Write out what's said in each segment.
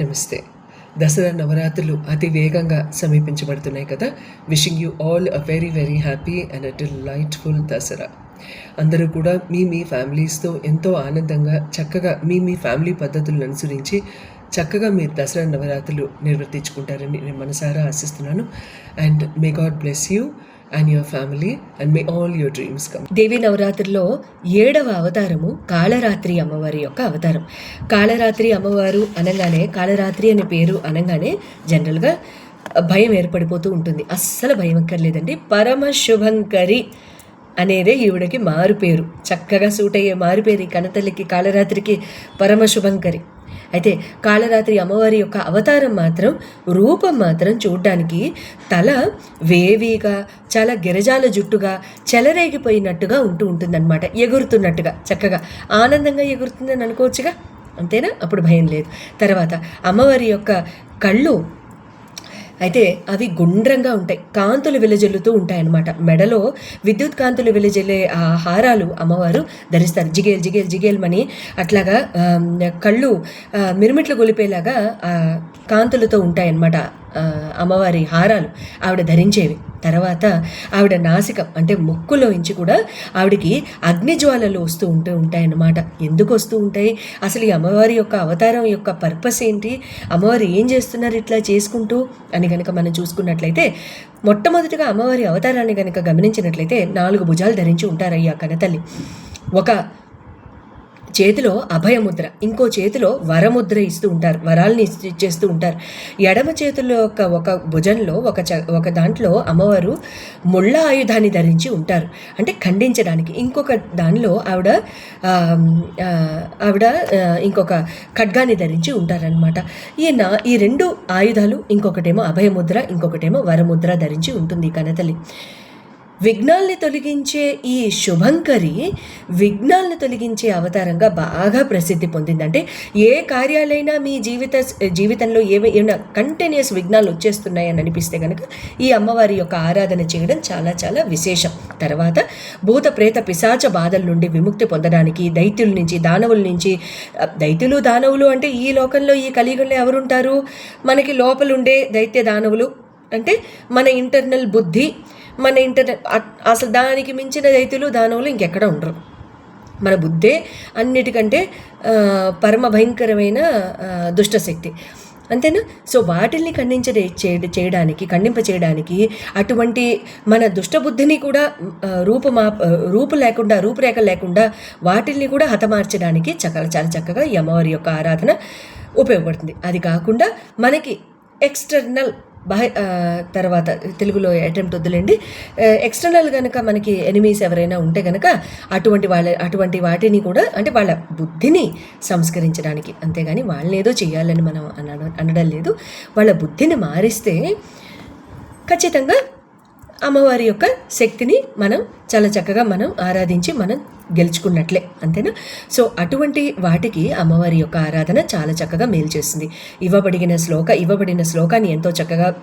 నమస్తే. దసరా నవరాత్రులు అతి వేగంగా సమీపించబడుతున్నాయి కదా. Wishing you all uh very very happy and uh delightful Dasara. అందరూ కూడా మీ మీ ఫ్యామిలీస్తో ఎంతో ఆనందంగా చక్కగా మీ మీ ఫ్యామిలీ పద్ధతులను అనుసరించి చక్కగా మీరు దసరా నవరాత్రులు నిర్వర్తించుకుంటారని నేను మనసారా ఆశిస్తున్నాను. And may God bless you and your family and may all your dreams come Devi నవరాత్రిలో ఏడవ అవతారము కాళరాత్రి అమ్మవారి యొక్క అవతారం. కాళరాత్రి అమ్మవారు అనగానే కాళరాత్రి అనే పేరు అనగానే జనరల్గా భయం ఏర్పడిపోతూ ఉంటుంది. అస్సలు భయం అక్కర్లేదండి. పరమ శుభంకరి అనేదే ఈవిడకి మారు పేరు. చక్కగా సూట్ అయ్యే మారు పేరు కనతల్లికి కాళరాత్రికి పరమ శుభంకరి అయితే కాళరాత్రి అమ్మవారి యొక్క అవతారం మాత్రం రూపం మాత్రం చూడ్డానికి తల వేవిగా చాలా గిరజాల జుట్టుగా చెలరేగిపోయినట్టుగా ఉంటూ ఉంటుందన్నమాట. ఎగురుతున్నట్టుగా చక్కగా. ఆనందంగా ఎగురుతుందని అనుకోవచ్చుగా? అంతేనా? అప్పుడు భయం లేదు. తర్వాత అమ్మవారి యొక్క కళ్ళు అయితే అవి గుండ్రంగా ఉంటాయి. కాంతులు వెలజల్లుతూ ఉంటాయన్నమాట. మెడలో విద్యుత్ కాంతులు వెలజల్లే ఆ హారాలు అమ్మవారు ధరిస్తారు. జిగేల్ జిగేల్ జిగేల్మని అట్లాగా కళ్ళు మిరుమిట్లు గొలిపేలాగా కాంతులతో ఉంటాయన్నమాట అమ్మవారి హారాలు ఆవిడ ధరించేవి. తర్వాత ఆవిడ నాసికం అంటే ముక్కులోంచి కూడా ఆవిడకి అగ్నిజ్వాలలు వస్తూ ఉంటూ ఉంటాయన్నమాట. ఎందుకు వస్తూ ఉంటాయి? అసలు ఈ అమ్మవారి యొక్క అవతారం యొక్క పర్పస్ ఏంటి? అమ్మవారు ఏం చేస్తున్నారు ఇట్లా చేసుకుంటూ? అని కనుక మనం చూసుకున్నట్లయితే మొట్టమొదటిగా అమ్మవారి అవతారాన్ని కనుక గమనించినట్లయితే నాలుగు భుజాలు ధరించి ఉంటారయ్యా కనతల్లి. ఒక చేతిలో అభయముద్ర ఇంకో చేతిలో వరముద్ర ఇస్తూ ఉంటారు వరాల్ని ఇచ్చేస్తూ ఉంటారు. ఎడమ చేతిలో ఒక ఒక భుజంలో ఒక చ ఒక దాంట్లో అమ్మవారు ముళ్ళ ఆయుధాన్ని ధరించి ఉంటారు. అంటే ఖండించడానికి. ఇంకొక దానిలో ఆవిడ ఆవిడ ఇంకొక ఖడ్గాన్ని ధరించి ఉంటారనమాట ఈయన ఈ రెండు ఆయుధాలు ఇంకొకటేమో అభయముద్ర ఇంకొకటేమో వరముద్ర ధరించి ఉంటుంది ఈ కనతల్లి. విఘ్నాల్ని తొలగించే ఈ శుభంకరి విఘ్నాలను తొలగించే అవతారంగా బాగా ప్రసిద్ధి పొందిందంటే ఏ కార్యాలైనా మీ జీవిత జీవితంలో ఏమి ఏమైనా కంటిన్యూస్ విఘ్నాలు వచ్చేస్తున్నాయని అనిపిస్తే కనుక ఈ అమ్మవారి యొక్క ఆరాధన చేయడం చాలా చాలా విశేషం. తర్వాత భూత ప్రేత పిశాచ బాధల నుండి విముక్తి పొందడానికి దైత్యుల నుంచి దానవుల నుంచి దైత్యులు దానవులు అంటే ఈ లోకంలో ఈ కలియుగంలో ఎవరుంటారు? మనకి లోపలుండే దైత్య దానవులు అంటే మన ఇంటర్నల్ బుద్ధి మన ఇంటర్నెట్ అసలు దానికి మించిన రైతులు దానవులు ఇంకెక్కడ ఉండరు. మన బుద్ధే అన్నిటికంటే పరమ భయంకరమైన దుష్టశక్తి. అంతేనా? సో వాటిల్ని ఖండించే చేయడానికి ఖండింప చేయడానికి అటువంటి మన దుష్టబుద్ధిని కూడా రూపమా రూపు లేకుండా రూపురేఖ లేకుండా వాటిల్ని కూడా హతమార్చడానికి చక్కగా చాలా చక్కగా ఈ అమ్మవారి యొక్క ఆరాధన ఉపయోగపడుతుంది. అది కాకుండా మనకి ఎక్స్టర్నల్ బాహ్య తర్వాత తెలుగులో అటెంప్ట్ వద్దులేండి. ఎక్స్టర్నల్ కనుక మనకి ఎనిమీస్ ఎవరైనా ఉంటే కనుక అటువంటి వాళ్ళ అటువంటి వాటిని కూడా అంటే వాళ్ళ బుద్ధిని సంస్కరించడానికి అంతేగాని వాళ్ళని ఏదో చేయాలని మనం అనడం అనడం లేదు. వాళ్ళ బుద్ధిని మారిస్తే ఖచ్చితంగా అమ్మవారి యొక్క శక్తిని మనం చాలా చక్కగా మనం ఆరాధించి మనం గెలుచుకున్నట్లే అంతేనా? సో అటువంటి వాటికి అమ్మవారి యొక్క ఆరాధన చాలా చక్కగా మేలు చేస్తుంది. ఇవ్వబడిన శ్లోక ఇవ్వబడిన శ్లోకాన్ని ఎంతో చక్కగా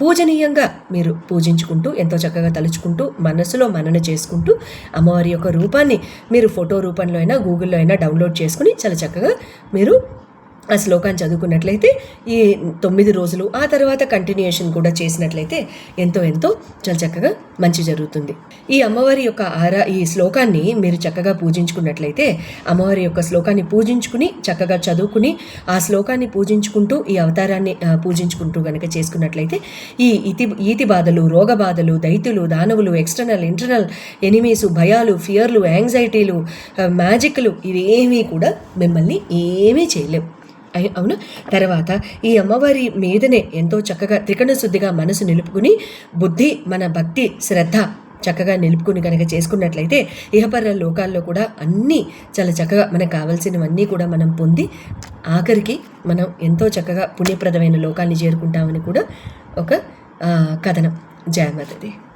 పూజనీయంగా మీరు పూజించుకుంటూ ఎంతో చక్కగా తలుచుకుంటూ మనసులో మనన చేసుకుంటూ అమ్మవారి యొక్క రూపాన్ని మీరు ఫోటో రూపంలో అయినా గూగుల్లో అయినా డౌన్లోడ్ చేసుకుని చాలా చక్కగా మీరు ఆ శ్లోకాన్ని చదువుకున్నట్లయితే ఈ తొమ్మిది రోజులు ఆ తర్వాత కంటిన్యూయేషన్ కూడా చేసినట్లయితే ఎంతో ఎంతో చాలా చక్కగా మంచి జరుగుతుంది. ఈ అమ్మవారి యొక్క ఆరా ఈ శ్లోకాన్ని మీరు చక్కగా పూజించుకున్నట్లయితే అమ్మవారి యొక్క శ్లోకాన్ని పూజించుకుని చక్కగా చదువుకుని ఆ శ్లోకాన్ని పూజించుకుంటూ ఈ అవతారాన్ని పూజించుకుంటూ కనుక చేసుకున్నట్లయితే ఈ ఇతి ఈతి బాధలు రోగ బాధలు దైతులు దానవులు ఎక్స్టర్నల్ ఇంటర్నల్ ఎనిమీస్ భయాలు ఫియర్లు యాంగ్జైటీలు మ్యాజిక్లు ఇవేమీ కూడా మిమ్మల్ని ఏమీ చేయలేవు. అవును? తర్వాత ఈ అమ్మవారి మీదనే ఎంతో చక్కగా త్రికణ శుద్ధిగా మనసు నిలుపుకుని బుద్ధి మన భక్తి శ్రద్ధ చక్కగా నిలుపుకుని కనుక చేసుకున్నట్లయితే ఇహపర లోకాల్లో కూడా అన్నీ చాలా చక్కగా మనకు కావాల్సినవన్నీ కూడా మనం పొంది ఆఖరికి మనం ఎంతో చక్కగా పుణ్యప్రదమైన లోకాన్ని చేరుకుంటామని కూడా ఒక కథనం. జయమతది